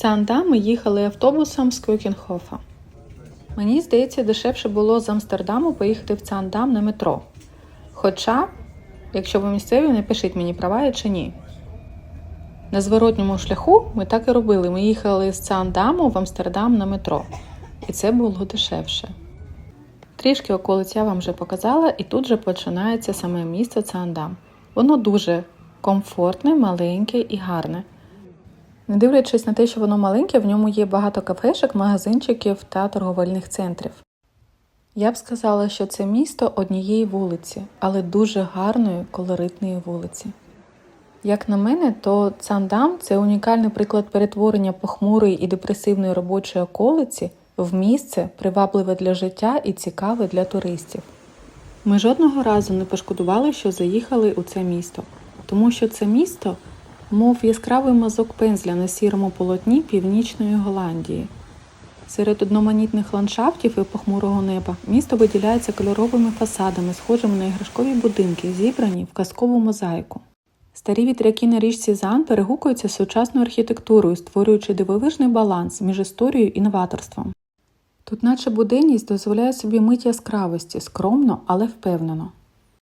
Цанда ми їхали автобусом з Кюкенхофа. Мені здається, дешевше було з Амстердаму поїхати в Цандам на метро. Хоча, якщо ви місцеві, напишіть мені права чи ні. На зворотньому шляху ми так і робили. Ми їхали з Цандаму в Амстердам на метро. І це було дешевше. Трішки околиць я вам вже показала, і тут же починається саме місто Цандам. Воно дуже комфортне, маленьке і гарне. Не дивлячись на те, що воно маленьке, в ньому є багато кафешок, магазинчиків та торговельних центрів. Я б сказала, що це місто однієї вулиці, але дуже гарної, колоритної вулиці. Як на мене, то Цандам це унікальний приклад перетворення похмурої і депресивної робочої околиці в місце, привабливе для життя і цікаве для туристів. Ми жодного разу не пошкодували, що заїхали у це місто, тому що це місто, мов яскравий мазок пензля на сірому полотні північної Голландії. Серед одноманітних ландшафтів і похмурого неба місто виділяється кольоровими фасадами, схожими на іграшкові будинки, зібрані в казкову мозаїку. Старі вітряки на річці Зан перегукуються з сучасною архітектурою, створюючи дивовижний баланс між історією і новаторством. Тут, наче буденність, дозволяє собі мить яскравості, скромно, але впевнено.